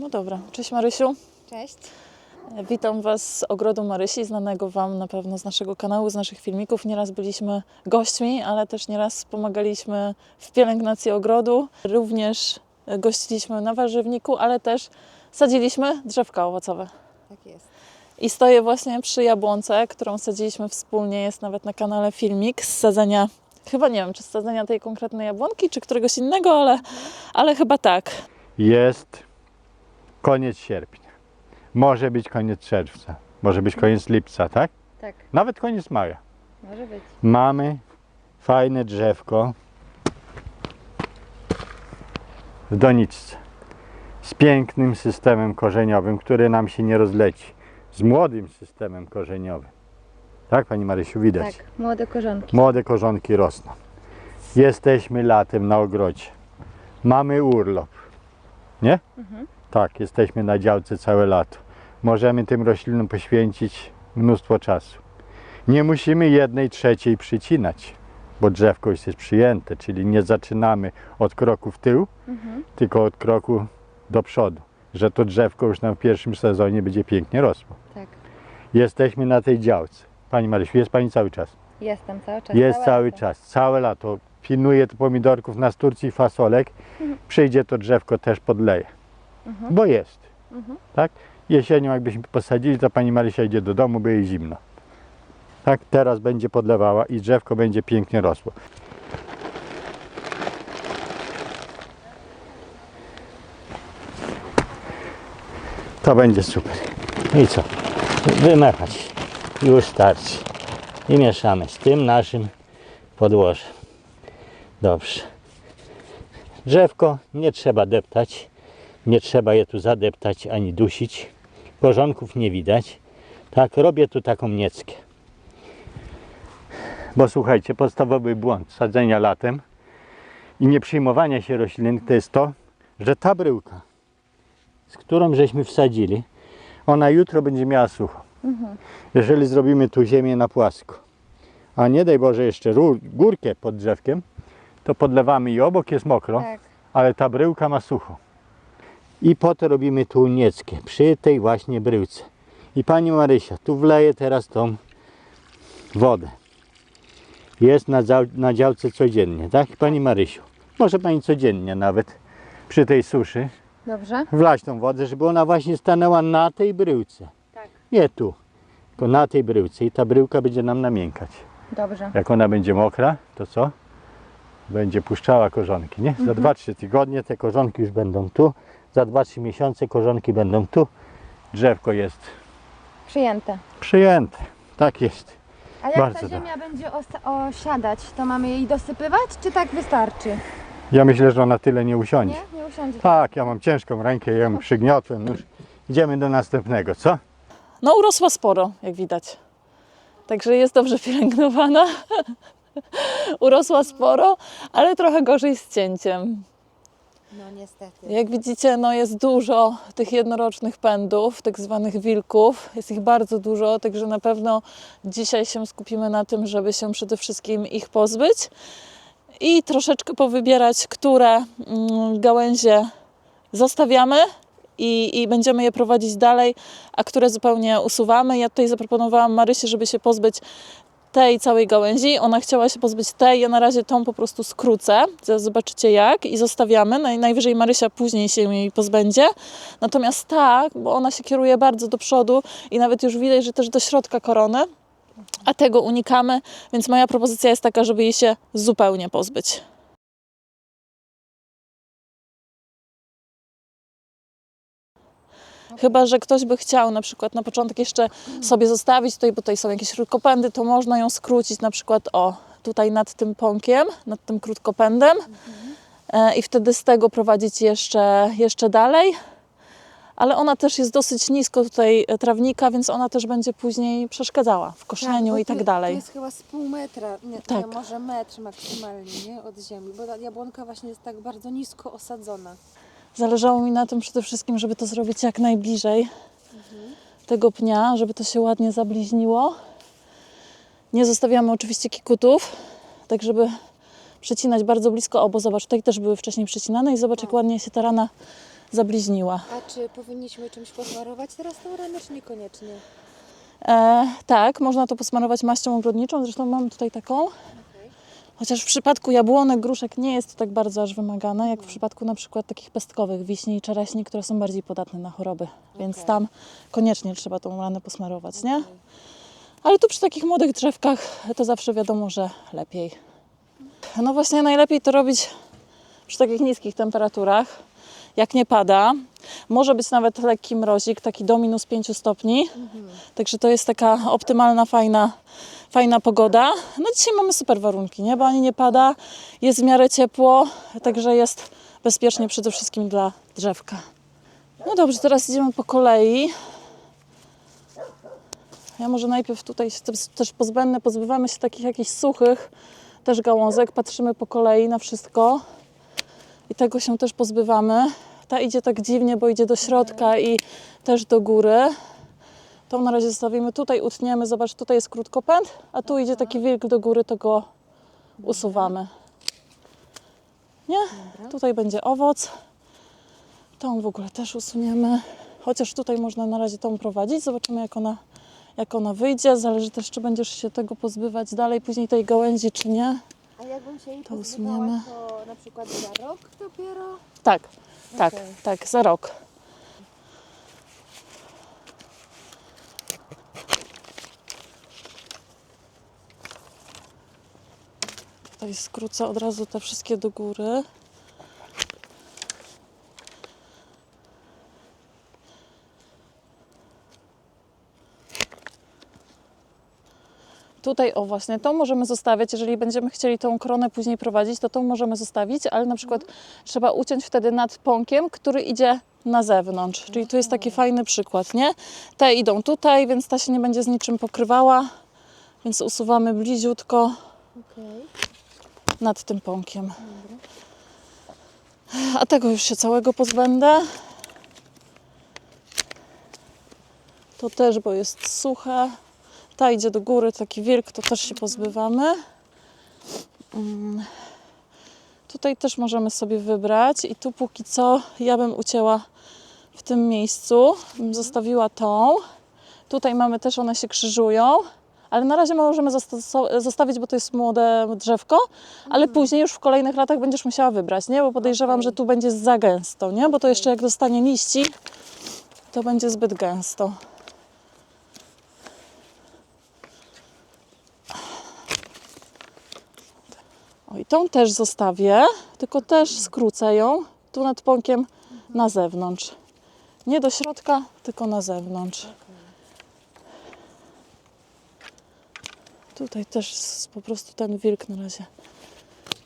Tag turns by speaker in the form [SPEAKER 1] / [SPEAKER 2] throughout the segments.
[SPEAKER 1] No dobra, cześć Marysiu.
[SPEAKER 2] Cześć.
[SPEAKER 1] Witam Was z ogrodu Marysi, znanego Wam na pewno z naszego kanału, z naszych filmików. Nieraz byliśmy gośćmi, ale też nieraz pomagaliśmy w pielęgnacji ogrodu. Również gościliśmy na warzywniku, ale też sadziliśmy drzewka owocowe.
[SPEAKER 2] Tak jest.
[SPEAKER 1] I stoję właśnie przy jabłonce, którą sadziliśmy wspólnie. Jest nawet na kanale filmik z sadzenia, chyba nie wiem, czy z sadzenia tej konkretnej jabłonki, czy któregoś innego, ale, ale chyba tak.
[SPEAKER 3] Jest koniec sierpnia. Może być koniec czerwca. Może być koniec lipca, tak?
[SPEAKER 2] Tak,
[SPEAKER 3] Nawet koniec maja.
[SPEAKER 2] może być.
[SPEAKER 3] Mamy fajne drzewko w doniczce z pięknym systemem korzeniowym, który nam się nie rozleci. Z młodym systemem korzeniowym. Tak, Pani Marysiu, widać.
[SPEAKER 2] Tak, młode korzonki.
[SPEAKER 3] Młode korzonki rosną. Jesteśmy latem na ogrodzie. Mamy urlop. Nie? Tak, jesteśmy na działce całe lato. Możemy tym roślinom poświęcić mnóstwo czasu. Nie musimy jednej trzeciej przycinać, bo drzewko już jest przyjęte, czyli nie zaczynamy od kroku w tył, tylko od kroku do przodu. Że to drzewko już nam w pierwszym sezonie będzie pięknie rosło.
[SPEAKER 2] Tak.
[SPEAKER 3] Jesteśmy na tej działce. Pani Marysiu, jest Pani cały czas?
[SPEAKER 2] Jestem cały czas.
[SPEAKER 3] Jest cały
[SPEAKER 2] lato.
[SPEAKER 3] czas, całe lato. Pilnuje to pomidorków na Turcji fasolek. Przyjdzie to drzewko też podleje. Bo jest. Tak? Jesienią jakbyśmy posadzili, to pani Marysia idzie do domu, by jej zimno. Tak, teraz będzie podlewała i drzewko będzie pięknie rosło. To będzie super. I co? Wymechać. Już starczy. I mieszamy z tym naszym podłożem. Dobrze. Drzewko nie trzeba deptać. Nie trzeba je tu zadeptać ani dusić. Korzonków nie widać. Tak, robię tu taką nieckę. Bo słuchajcie, podstawowy błąd sadzenia latem i nie przyjmowania się roślin to jest to, że ta bryłka, z którą żeśmy wsadzili, ona jutro będzie miała sucho. Jeżeli zrobimy tu ziemię na płasko, a nie daj Boże jeszcze górkę pod drzewkiem, to podlewamy i obok jest mokro,
[SPEAKER 2] Tak.
[SPEAKER 3] ale ta bryłka ma sucho. I po to robimy tu nieckę, przy tej właśnie bryłce. I Pani Marysia, tu wleje teraz tą wodę. Jest na, na działce codziennie, tak Pani Marysiu? Może Pani codziennie nawet przy tej suszy
[SPEAKER 2] Dobrze?
[SPEAKER 3] wlać tą wodę, żeby ona właśnie stanęła na tej bryłce.
[SPEAKER 2] Tak.
[SPEAKER 3] Nie tu, tylko na tej bryłce i ta bryłka będzie nam namiękać.
[SPEAKER 2] Dobrze.
[SPEAKER 3] Jak ona będzie mokra, to co? Będzie puszczała korzonki, nie? Za 2-3 tygodnie te korzonki już będą tu, za 2-3 miesiące korzonki będą tu. Drzewko jest
[SPEAKER 2] Przyjęte.
[SPEAKER 3] przyjęte. Tak jest.
[SPEAKER 2] A jak
[SPEAKER 3] Bardzo
[SPEAKER 2] ta ziemia będzie osa- osiadać, to mamy jej dosypywać, czy tak wystarczy?
[SPEAKER 3] Ja myślę, że ona tyle nie usiądzie.
[SPEAKER 2] Nie? Nie usiądzie.
[SPEAKER 3] Tak, ja mam ciężką rękę, ja ją przygniotłem. Już idziemy do następnego, co?
[SPEAKER 1] No urosła sporo, jak widać. Także jest dobrze pielęgnowana. urosła sporo, ale trochę gorzej z cięciem.
[SPEAKER 2] No niestety.
[SPEAKER 1] Jak widzicie, no jest dużo tych jednorocznych pędów, tak zwanych wilków. Jest ich bardzo dużo, także na pewno dzisiaj się skupimy na tym, żeby się przede wszystkim ich pozbyć i troszeczkę powybierać, które mm, gałęzie zostawiamy i, i będziemy je prowadzić dalej, a które zupełnie usuwamy. Ja tutaj zaproponowałam Marysi, żeby się pozbyć tej całej gałęzi. Ona chciała się pozbyć tej, ja na razie tą po prostu skrócę. Zobaczycie jak i zostawiamy. Naj, najwyżej Marysia później się jej pozbędzie. Natomiast ta, bo ona się kieruje bardzo do przodu i nawet już widać, że też do środka korony, a tego unikamy, więc moja propozycja jest taka, żeby jej się zupełnie pozbyć. Chyba, że ktoś by chciał na przykład na początek jeszcze sobie zostawić tutaj, bo tutaj są jakieś krótkopędy, to można ją skrócić na przykład o tutaj nad tym pąkiem, nad tym krótkopędem e, i wtedy z tego prowadzić jeszcze, jeszcze dalej. Ale ona też jest dosyć nisko tutaj e, trawnika, więc ona też będzie później przeszkadzała w koszeniu
[SPEAKER 4] bo
[SPEAKER 1] i tak dalej.
[SPEAKER 4] To jest chyba z pół metra, nie,
[SPEAKER 1] Tak.
[SPEAKER 4] może metr maksymalnie nie? od ziemi, bo ta jabłonka właśnie jest tak bardzo nisko osadzona.
[SPEAKER 1] Zależało mi na tym przede wszystkim, żeby to zrobić jak najbliżej tego pnia, żeby to się ładnie zabliźniło. Nie zostawiamy oczywiście kikutów, tak żeby przecinać bardzo blisko. O, bo zobacz, tutaj też były wcześniej przecinane i zobacz, jak ładnie się ta rana zabliźniła.
[SPEAKER 4] A czy powinniśmy czymś posmarować teraz tą ranę, czy niekoniecznie?
[SPEAKER 1] E, tak, można to posmarować maścią ogrodniczą, zresztą mamy tutaj taką. Chociaż w przypadku jabłonek, gruszek nie jest to tak bardzo aż wymagane, jak w przypadku na przykład takich pestkowych wiśni i czereśni, które są bardziej podatne na choroby. Więc
[SPEAKER 4] Okej.
[SPEAKER 1] tam koniecznie trzeba tą ranę posmarować, nie? Ale tu przy takich młodych drzewkach to zawsze wiadomo, że lepiej. No właśnie najlepiej to robić przy takich niskich temperaturach, jak nie pada. Może być nawet lekki mrozik, taki do minus 5 stopni. Także to jest taka optymalna, fajna, fajna pogoda. No dzisiaj mamy super warunki, nie? Bo ani nie pada, jest w miarę ciepło, także jest bezpiecznie przede wszystkim dla drzewka. No dobrze, teraz idziemy po kolei. Ja może najpierw tutaj też- pozbędne, pozbywamy się takich jakichś suchych też gałązek, patrzymy po kolei na wszystko i tego się też pozbywamy. Ta idzie tak dziwnie, bo idzie do środka i też do góry. Tą na razie zostawimy tutaj, utniemy. Zobacz, tutaj jest krótkopęd, a tu idzie taki wilk do góry, to go usuwamy. Nie? Tutaj będzie owoc. Tą w ogóle też usuniemy. Chociaż tutaj można na razie tą prowadzić. Zobaczymy, jak ona, jak ona wyjdzie. Zależy też, czy będziesz się tego pozbywać dalej, później tej gałęzi, czy nie.
[SPEAKER 4] A jakbym się jej
[SPEAKER 1] To
[SPEAKER 4] pozbywała,
[SPEAKER 1] usuniemy.
[SPEAKER 4] to na przykład za rok dopiero?
[SPEAKER 1] Tak, tak, tak, za rok. Tutaj skrócę od razu te wszystkie do góry. Tutaj, o właśnie, tą możemy zostawiać, jeżeli będziemy chcieli tą koronę później prowadzić, to tą możemy zostawić, ale na przykład trzeba uciąć wtedy nad pąkiem, który idzie na zewnątrz. Czyli tu jest taki fajny przykład, nie? Te idą tutaj, więc ta się nie będzie z niczym pokrywała, więc usuwamy bliziutko
[SPEAKER 4] Okej.
[SPEAKER 1] nad tym pąkiem. A tego już się całego pozbędę. To też, bo jest suche. Ta idzie do góry, taki wilk, to też się pozbywamy. Mm. Tutaj też możemy sobie wybrać i tu póki co ja bym ucięła w tym miejscu, bym zostawiła tą. Tutaj mamy też, one się krzyżują, ale na razie możemy zosta- zostawić, bo to jest młode drzewko, ale później już w kolejnych latach będziesz musiała wybrać, nie? Bo podejrzewam, że tu będzie za gęsto, nie? Bo to jeszcze jak dostanie liści, to będzie zbyt gęsto. I tą też zostawię, tylko też skrócę ją tu nad pąkiem na zewnątrz. Nie do środka, tylko na zewnątrz. Tutaj też s- po prostu ten wilk na razie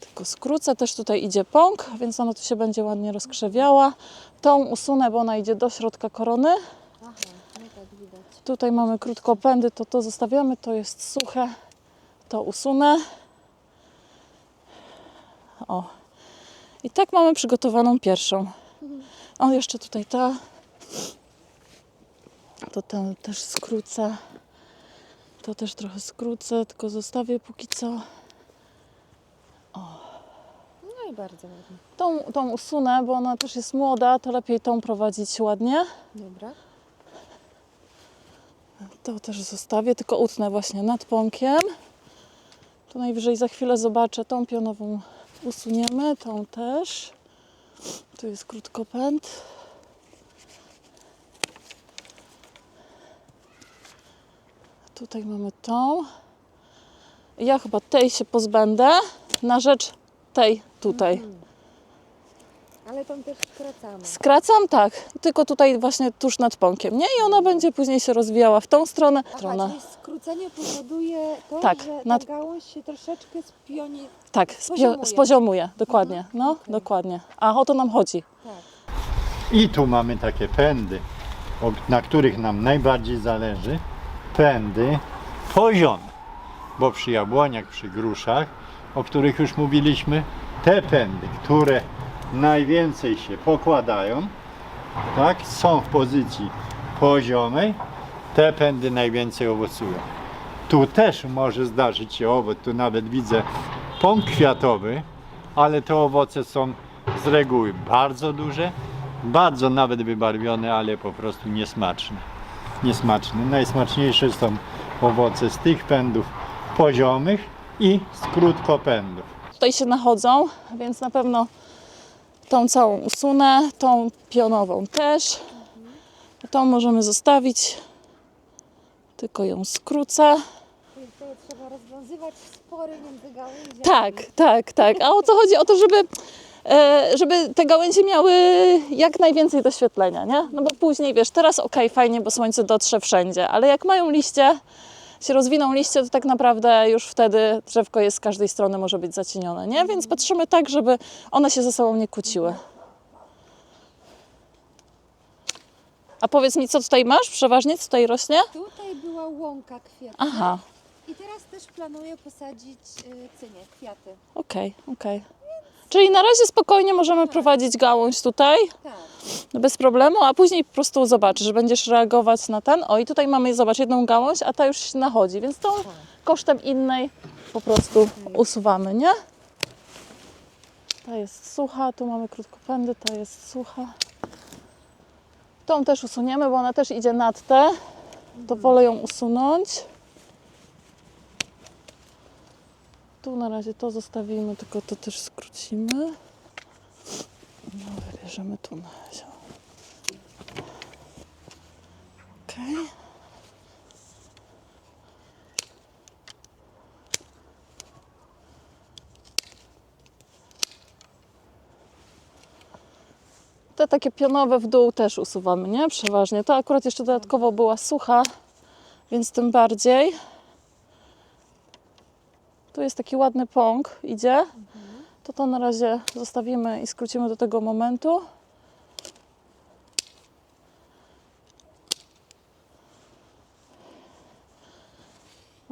[SPEAKER 1] tylko skrócę. Też tutaj idzie pąk, więc ona tu się będzie ładnie rozkrzewiała. Tą usunę, bo ona idzie do środka korony. Tutaj mamy krótkopędy, to to zostawiamy, to jest suche, to usunę. O. I tak mamy przygotowaną pierwszą. O, jeszcze tutaj ta. To tę też skrócę. To też trochę skrócę, tylko zostawię póki co.
[SPEAKER 4] No i bardzo ładnie.
[SPEAKER 1] Tą, tą usunę, bo ona też jest młoda, to lepiej tą prowadzić ładnie.
[SPEAKER 4] Dobra.
[SPEAKER 1] To też zostawię, tylko utnę właśnie nad pąkiem. Tu najwyżej za chwilę zobaczę, tą pionową usuniemy, tą też. Tu jest krótkopęd. Tutaj mamy tą. Ja chyba tej się pozbędę na rzecz tej tutaj.
[SPEAKER 4] Ale tą też skracamy.
[SPEAKER 1] Skracam tak, tylko tutaj właśnie tuż nad pąkiem, nie? I ona będzie później się rozwijała w tą stronę.
[SPEAKER 4] Aha,
[SPEAKER 1] stronę.
[SPEAKER 4] czyli skrócenie powoduje to,
[SPEAKER 1] Tak,
[SPEAKER 4] że
[SPEAKER 1] nad-
[SPEAKER 4] ta gałąź się troszeczkę spionie.
[SPEAKER 1] Tak, spio-
[SPEAKER 4] Poziomuje.
[SPEAKER 1] spoziomuje, dokładnie. No,
[SPEAKER 4] okej.
[SPEAKER 1] dokładnie. A o to nam chodzi.
[SPEAKER 4] Tak.
[SPEAKER 3] I tu mamy takie pędy, na których nam najbardziej zależy. Pędy poziome. Bo przy jabłoniach, przy gruszach, o których już mówiliśmy, te pędy, które najwięcej się pokładają, tak, są w pozycji poziomej, te pędy najwięcej owocują. Tu też może zdarzyć się owoc, tu nawet widzę pąk kwiatowy, ale te owoce są z reguły bardzo duże Bardzo nawet wybarwione, ale po prostu niesmaczne. Niesmaczne. Najsmaczniejsze są owoce z tych pędów poziomych i z krótkopędów.
[SPEAKER 1] Tutaj się nachodzą, więc na pewno tą całą usunę, tą pionową też. Tą możemy zostawić, tylko ją skrócę.
[SPEAKER 4] Tutaj trzeba rozwiązywać spory między gałęziami.
[SPEAKER 1] Tak, tak, tak. A o co chodzi? O to, żeby, e, żeby te gałęzie miały jak najwięcej doświetlenia, nie? No bo później, wiesz, teraz okej, fajnie, bo słońce dotrze wszędzie, ale jak mają liście, się rozwiną liście, to tak naprawdę już wtedy drzewko jest z każdej strony, może być zacienione, nie? Więc patrzymy tak, żeby one się ze sobą nie kłóciły. A powiedz mi, co tutaj masz przeważnie? Co tutaj rośnie?
[SPEAKER 4] Tutaj była łąka kwiatów.
[SPEAKER 1] Aha,
[SPEAKER 4] I teraz też planuję posadzić y, cynie, kwiaty.
[SPEAKER 1] okej, okej. Czyli na razie spokojnie możemy prowadzić gałąź tutaj.
[SPEAKER 4] Tak.
[SPEAKER 1] No bez problemu, a później po prostu zobaczysz, że będziesz reagować na ten. O i tutaj mamy, zobacz, jedną gałąź, a ta już się nachodzi, więc tą kosztem innej po prostu usuwamy, nie? Ta jest sucha, tu mamy krótkopędy, ta jest sucha. Tą też usuniemy, bo ona też idzie nad te. To wolę ją usunąć. Tu na razie to zostawimy, tylko to też skrócimy. No, wybierzemy tu na razie. Okej. Te takie pionowe w dół też usuwamy, nie? Przeważnie. To akurat jeszcze dodatkowo była sucha, więc tym bardziej. Tu jest taki ładny pąk, idzie. To to na razie zostawimy i skrócimy do tego momentu.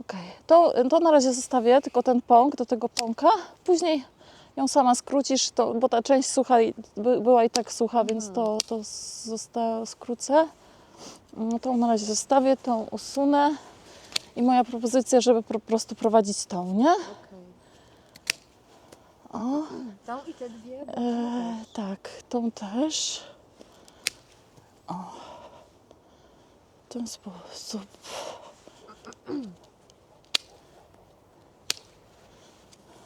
[SPEAKER 1] Okej, to, to na razie zostawię, tylko ten pąk do tego pąka. Później ją sama skrócisz, to, bo ta część sucha by, była i tak sucha, więc to, to zosta, skrócę. No tą na razie zostawię, tą usunę. I moja propozycja, żeby po prostu prowadzić tą, nie? O,
[SPEAKER 4] Tą i te dwie. bo-
[SPEAKER 1] e, tak, tą też. O, w ten sposób.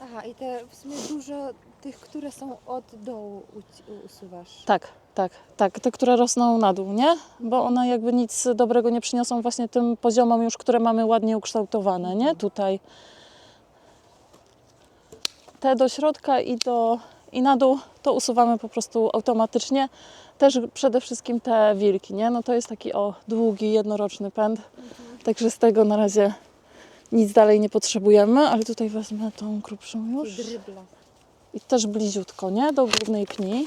[SPEAKER 4] Aha, i te w sumie dużo tych, które są od dołu uci- usuwasz.
[SPEAKER 1] Tak, tak, tak. Te, które rosną na dół, nie? Bo one jakby nic dobrego nie przyniosą właśnie tym poziomom już, które mamy ładnie ukształtowane, nie? Tutaj. Te do środka i, do, i na dół to usuwamy po prostu automatycznie. Też przede wszystkim te wilki, nie? No to jest taki o długi, jednoroczny pęd. Także z tego na razie nic dalej nie potrzebujemy, ale tutaj wezmę tą grubszą już.
[SPEAKER 4] Drybla.
[SPEAKER 1] I też bliziutko, nie? Do głównej pni.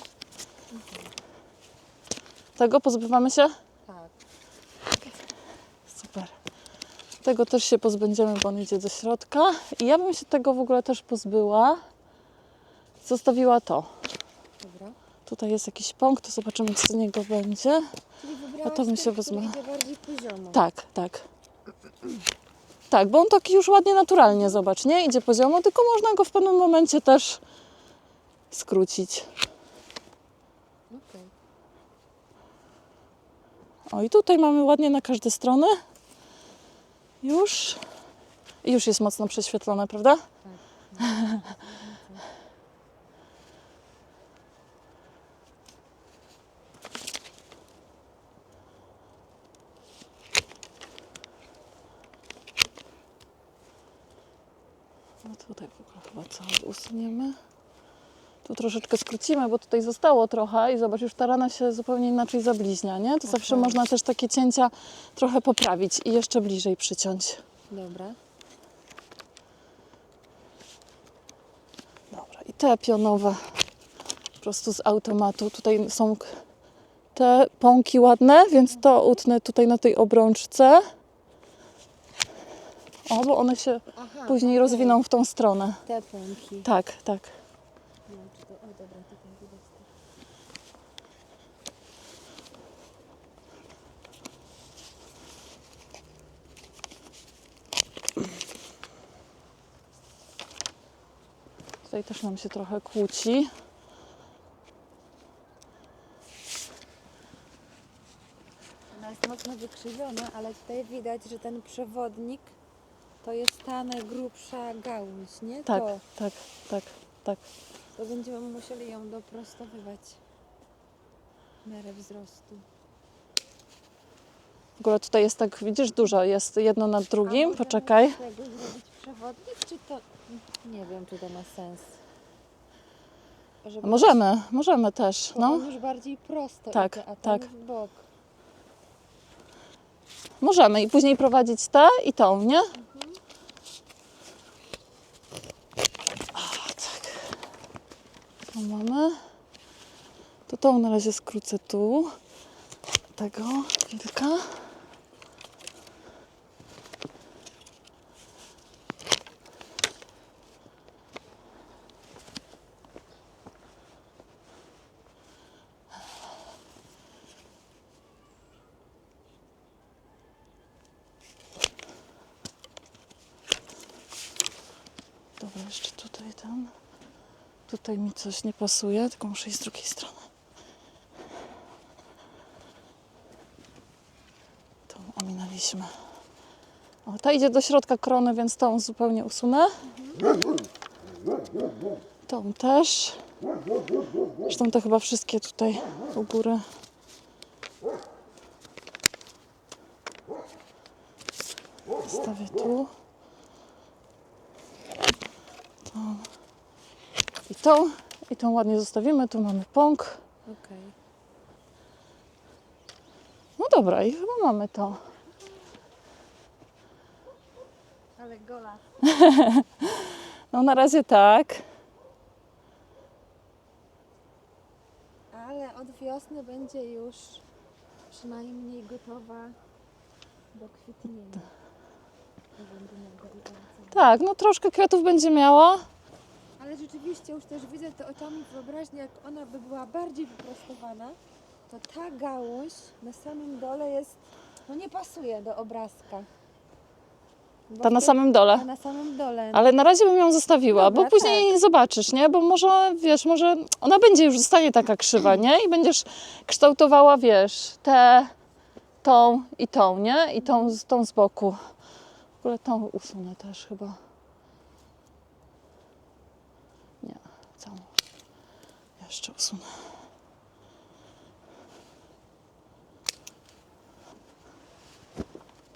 [SPEAKER 1] Tego pozbywamy się?
[SPEAKER 4] Tak.
[SPEAKER 1] Super. Tego też się pozbędziemy, bo on idzie do środka. I ja bym się tego w ogóle też pozbyła. Zostawiła to.
[SPEAKER 4] Dobra.
[SPEAKER 1] Tutaj jest jakiś pąk, to zobaczymy, co z niego będzie.
[SPEAKER 4] Wybrałaś
[SPEAKER 1] to
[SPEAKER 4] ten,
[SPEAKER 1] się wezmę. Tak, tak. Tak, bo on taki już ładnie naturalnie, zobacz, nie? Idzie poziomo, tylko można go w pewnym momencie też skrócić. O i tutaj mamy ładnie na każde strony. Już. I już jest mocno prześwietlone, prawda? No tutaj w ogóle chyba cały usuniemy. Tu troszeczkę skrócimy, bo tutaj zostało trochę i zobacz, już ta rana się zupełnie inaczej zabliźnia, nie? To zawsze można też takie cięcia trochę poprawić i jeszcze bliżej przyciąć.
[SPEAKER 4] Dobra.
[SPEAKER 1] Dobra, i te pionowe po prostu z automatu. Tutaj są te pąki ładne, więc to utnę tutaj na tej obrączce. O, bo one się
[SPEAKER 4] Aha,
[SPEAKER 1] później
[SPEAKER 4] okej.
[SPEAKER 1] rozwiną w tą stronę.
[SPEAKER 4] Te pąki.
[SPEAKER 1] Tak, tak.
[SPEAKER 4] No, czy to, o dobra, tutaj widać.
[SPEAKER 1] Tutaj też nam się trochę kłóci.
[SPEAKER 4] Ona jest mocno wykrzywiona, ale tutaj widać, że ten przewodnik to jest ta najgrubsza gałąź, nie?
[SPEAKER 1] Tak,
[SPEAKER 4] To,
[SPEAKER 1] tak, tak, tak.
[SPEAKER 4] to będziemy musieli ją doprostowywać w miarę wzrostu.
[SPEAKER 1] W ogóle tutaj jest tak, widzisz, dużo. Jest jedno nad drugim. Poczekaj.
[SPEAKER 4] Przewodnik, czy to... Nie wiem, czy to ma sens. Żeby
[SPEAKER 1] Możemy, możemy też. No,
[SPEAKER 4] już bardziej prosto
[SPEAKER 1] Tak,
[SPEAKER 4] idzie, a ten
[SPEAKER 1] tak.
[SPEAKER 4] w bok.
[SPEAKER 1] możemy. I później prowadzić tę i tą, nie? O, tak. To mamy. To tą na razie skrócę tu. Tego kilka. Dobra, jeszcze tutaj ten. Tutaj mi coś nie pasuje, tylko muszę iść z drugiej strony. Tą ominęliśmy. O, ta idzie do środka krony, więc tą zupełnie usunę. Tą też. Zresztą te chyba wszystkie tutaj u góry. Stawię tu. Tą, i tą ładnie zostawimy. Tu mamy pąk.
[SPEAKER 4] Okej.
[SPEAKER 1] No dobra, i chyba mamy to.
[SPEAKER 4] Ale gola.
[SPEAKER 1] No na razie tak.
[SPEAKER 4] Ale od wiosny będzie już przynajmniej gotowa do kwitnienia.
[SPEAKER 1] Tak, no troszkę kwiatów będzie miała.
[SPEAKER 4] Ale rzeczywiście już też widzę to oczami wyobraźni, jak ona by była bardziej wyprostowana, to ta gałąź na samym dole jest, no nie pasuje do obrazka. Bo
[SPEAKER 1] Ta na samym dole.
[SPEAKER 4] Ta na samym dole.
[SPEAKER 1] Ale na razie bym ją zostawiła,
[SPEAKER 4] Dobra,
[SPEAKER 1] bo później zobaczysz, nie? Bo może, wiesz, może ona będzie już zostanie taka krzywa, nie? I będziesz kształtowała, wiesz, tę, tą i tą, nie? I tą, tą z boku. W ogóle tą usunę też chyba. Nie, całą. Jeszcze usunę.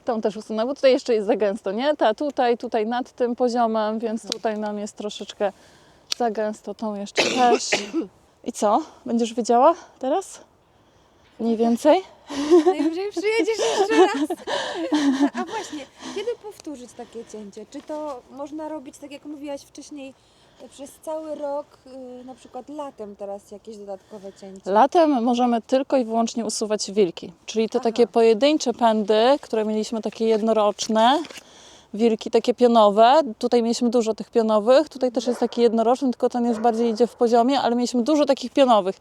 [SPEAKER 1] Tą też usunę, bo tutaj jeszcze jest za gęsto, nie? Ta tutaj, tutaj nad tym poziomem, więc tutaj nam jest troszeczkę za gęsto. Tą jeszcze też. I co? Będziesz wiedziała teraz? Mniej więcej?
[SPEAKER 4] Najwyżej przyjedziesz jeszcze raz. A właśnie, kiedy powtórzyć takie cięcie? Czy to można robić, tak jak mówiłaś wcześniej, przez cały rok, y, na przykład latem teraz jakieś dodatkowe cięcie?
[SPEAKER 1] Latem możemy tylko i wyłącznie usuwać wilki, czyli te
[SPEAKER 4] Aha.
[SPEAKER 1] takie pojedyncze pędy, które mieliśmy takie jednoroczne, wilki takie pionowe. Tutaj mieliśmy dużo tych pionowych, tutaj też jest taki jednoroczny, tylko ten jest bardziej idzie w poziomie, ale mieliśmy dużo takich pionowych.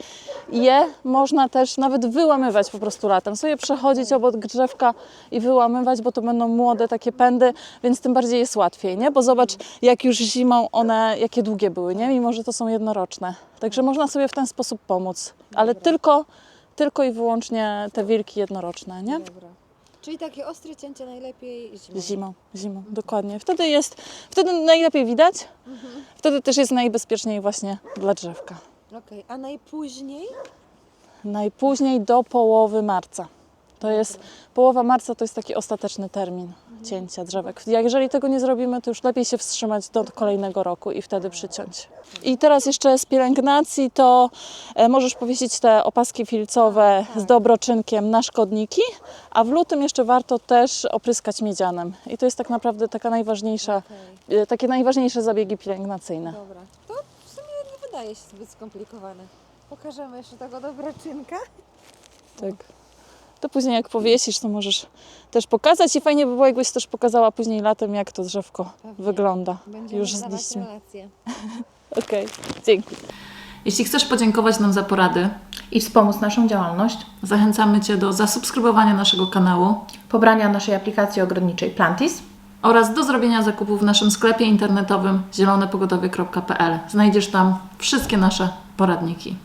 [SPEAKER 1] Je można też nawet wyłamywać po prostu latem, sobie przechodzić obok drzewka i wyłamywać, bo to będą młode takie pędy, więc tym bardziej jest łatwiej, nie? Bo zobacz, jak już zimą one, jakie długie były, nie? Mimo, że to są jednoroczne. Także można sobie w ten sposób pomóc, ale tylko, tylko i wyłącznie te wilki jednoroczne, nie?
[SPEAKER 4] Dobra. Czyli takie ostre cięcie najlepiej zimą.
[SPEAKER 1] Zimą, zimą, dokładnie. Wtedy jest, wtedy najlepiej widać, wtedy też jest najbezpieczniej właśnie dla drzewka.
[SPEAKER 4] Okej, a najpóźniej?
[SPEAKER 1] Najpóźniej do połowy marca. To jest, połowa marca to jest taki ostateczny termin cięcia drzewek. Jak jeżeli tego nie zrobimy, to już lepiej się wstrzymać do kolejnego roku i wtedy przyciąć. I teraz jeszcze z pielęgnacji to e, możesz powiesić te opaski filcowe z dobroczynkiem na szkodniki, a w lutym jeszcze warto też opryskać miedzianem. I to jest tak naprawdę taka najważniejsza,
[SPEAKER 4] Okej,
[SPEAKER 1] e, takie najważniejsze zabiegi pielęgnacyjne.
[SPEAKER 4] dobra. To w sumie nie wydaje się zbyt skomplikowane. Pokażemy jeszcze tego dobreczynka.
[SPEAKER 1] Tak. To później jak powiesisz, to możesz też pokazać i fajnie by było, jakbyś też pokazała później latem, jak to drzewko
[SPEAKER 4] Pewnie.
[SPEAKER 1] wygląda
[SPEAKER 4] Będziemy
[SPEAKER 1] już z liśćmi. Okej, dzięki.
[SPEAKER 5] Jeśli chcesz podziękować nam za porady i wspomóc naszą działalność, zachęcamy Cię do zasubskrybowania naszego kanału
[SPEAKER 6] pobrania naszej aplikacji ogrodniczej Plantis
[SPEAKER 5] oraz do zrobienia zakupów w naszym sklepie internetowym zielonepogodowie.pl. Znajdziesz tam wszystkie nasze poradniki.